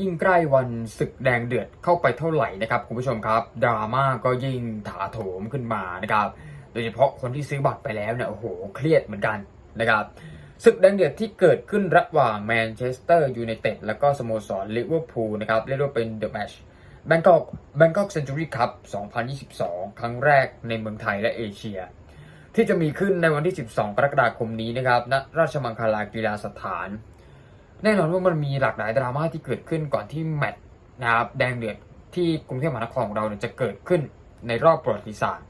ยิ่งใกล้วันศึกแดงเดือดเข้าไปเท่าไหร่นะครับคุณผู้ชมครับดราม่าก็ยิ่งถาโถมขึ้นมานะครับโดยเฉพาะคนที่ซื้อบัตรไปแล้วเนี่ยโอ้โหเครียดเหมือนกันนะครับศึกแดงเดือดที่เกิดขึ้นระหว่างแมนเชสเตอร์ยูไนเต็ดแล้วก็สโมสรลิเวอร์พูลนะครับเรียกว่าเป็นเดอะแมชแบงกอกแบงกอกเซนจูรี่คัพ2022 ครั้งแรกในเมืองไทยและเอเชีย ที่จะมีขึ้นในวันที่ 12 กรกฎาคมนี้นะครับณราชมังคลากีฬาสถาน แน่นอนว่ามันมีหลากหลายดราม่าที่เกิดขึ้นก่อนที่แมตช์นะครับแดงเดือดที่กรุงเทพมหานครของเราเนี่ยจะเกิดขึ้นในรอบประวัติศาสตร์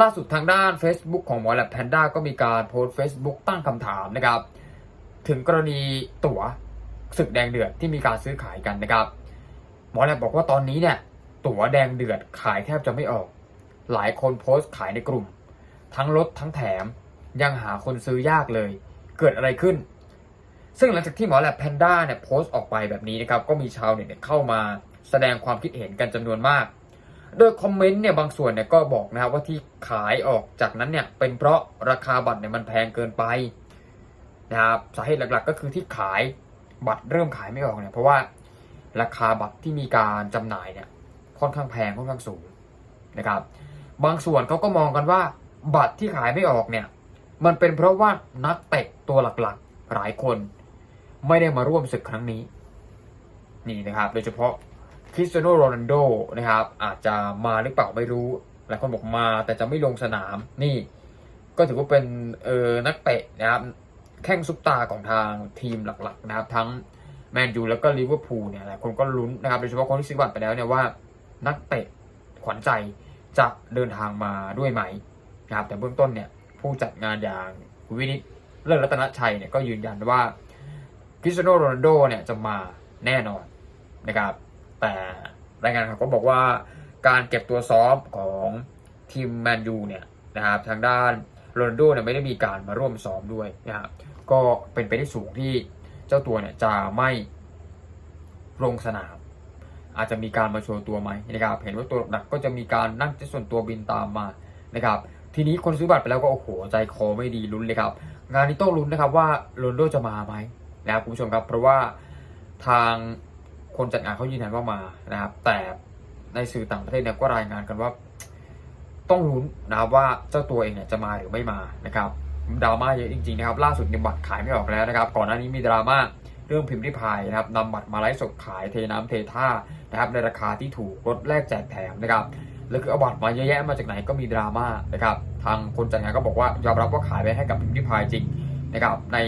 ล่าสุดทางด้าน Facebook ของหมอแลบแพนด้าก็มีการโพสต์ Facebook ตั้งคำถามนะครับ ถึงกรณีตั๋วศึกแดงเดือดที่มีการซื้อขายกันนะครับ หมอแลบบอกว่าตอนนี้เนี่ย ตั๋วแดงเดือดขายแทบจะไม่ออก หลายคนโพสต์ขายในกลุ่ม ทั้งลดทั้งแถมยังหาคนซื้อยากเลย เกิดอะไรขึ้น ซึ่งหลังจากที่หมอแลบแพนด้าเนี่ยโพสต์ออกไปแบบนี้นะครับก็มีชาวเน็ตเนี่ยเข้ามาแสดงความคิดเห็นกันจำนวนมาก โดยคอมเมนต์เนี่ยบางส่วนเนี่ยก็บอกนะครับว่าที่ขายออกจากนั้นเนี่ยเป็นเพราะราคาบัตรเนี่ยมันแพงเกินไปนะครับสาเหตุหลักๆ ก็คือที่ขายบัตรเริ่มขายไม่ออกเนี่ยเพราะว่าราคาบัตรที่มีการจำหน่ายเนี่ยค่อนข้างแพงค่อนข้างสูงนะครับ บางส่วนเขาก็มองกันว่าบัตรที่ขายไม่ออกเนี่ยมันเป็นเพราะว่านักเตะตัวหลักๆหลายคน ไม่ได้มาร่วมศึกครั้งนี้ นี่นะครับโดยเฉพาะคริสเตียโนโรนัลโดนะครับ อาจจะมาหรือเปล่าไม่รู้หลายคนบอกมาแต่จะไม่ลงสนามนี่ ก็ถือว่าเป็นเออนักเตะนะครับแข้งซุปตาของทางทีมหลักๆนะครับ ทั้งแมนยูแล้วก็ลิเวอร์พูลเนี่ยหลายคนก็ลุ้นนะครับโดยเฉพาะคนที่ซื้อบัตรไปแล้วเนี่ยว่านักเตะขวัญใจจะเดินทางมาด้วยไหมนะครับแต่เบื้องต้นเนี่ยผู้จัดงานอย่างวินิตเลิศรัตนชัยเนี่ยก็ยืนยันว่า คริสเตียโนโรนัลโดเนี่ยจะมาแน่นอนนะครับ แต่รายงานข่าวก็บอกว่าการเก็บตัวซ้อมของทีมแมนยูเนี่ยนะครับทางด้านโรนัลโดเนี่ยไม่ได้มีการมาร่วมซ้อมด้วยนะครับก็เป็นไปได้สูงที่เจ้าตัวเนี่ยจะไม่ลงสนาม อาจจะมีการมาโชว์ตัวไหมนะครับ เห็นว่าตัวหลักก็จะมีการนั่งจ็ตส่วนตัวบินตามมานะครับ ทีนี้คนซื้อบัตรไปแล้วก็โอ้โหใจคอไม่ดีลุ้นเลยครับ งานนี้ต้องลุ้นนะครับว่าโรนลโดจะมาไหม นะครับคุณผู้ชมครับ เพราะว่าทางคนจัดงานเขายืนยันว่ามานะครับ แต่ในสื่อต่างประเทศเนี่ยก็รายงานกันว่า ต้องลุ้นนะครับว่าเจ้าตัวเองเนี่ยจะมาหรือไม่มานะครับดราม่าเยอะจริงๆนะครับ ล่าสุดเนี่ยบัตรขายไม่ออกแล้วนะครับ ก่อนหน้านี้มีดราม่าเรื่องพิมพ์ริพายนะครับนำบัตรมาไลฟ์สดขายเทน้ำเทท่านะครับในราคาที่ถูกลดแลกแจกแถมนะครับแล้วคือเอาบัตรมาเยอะแยะมาจากไหนก็มีดราม่านะครับ ทางคนจัดงานก็บอกว่ายอมรับว่าขายไปให้กับพิมพ์ริพายจริงนะครับใน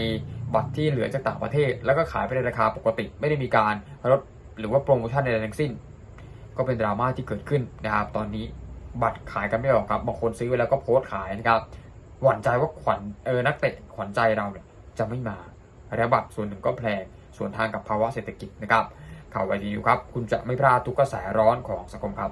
บัตรที่เหลือจากต่างประเทศ แล้วก็ขายไปในราคาปกติ ไม่ได้มีการลดหรือว่าโปรโมชั่นใดๆทั้งสิ้น ก็เป็นดราม่าที่เกิดขึ้นนะครับ ตอนนี้บัตรขายกันไม่ออกครับบางคนซื้อไว้แล้วก็โพสต์ขายนะครับหวั่นใจว่าขวัญเออนักเตะขวัญใจเราเนี่ยจะไม่มาและบัตรส่วนหนึ่งก็แพงส่วนทางกับภาวะเศรษฐกิจนะครับข่าวไวดีนิวครับ คุณจะไม่พลาดทุกกระแสร้อนของสังคมครับ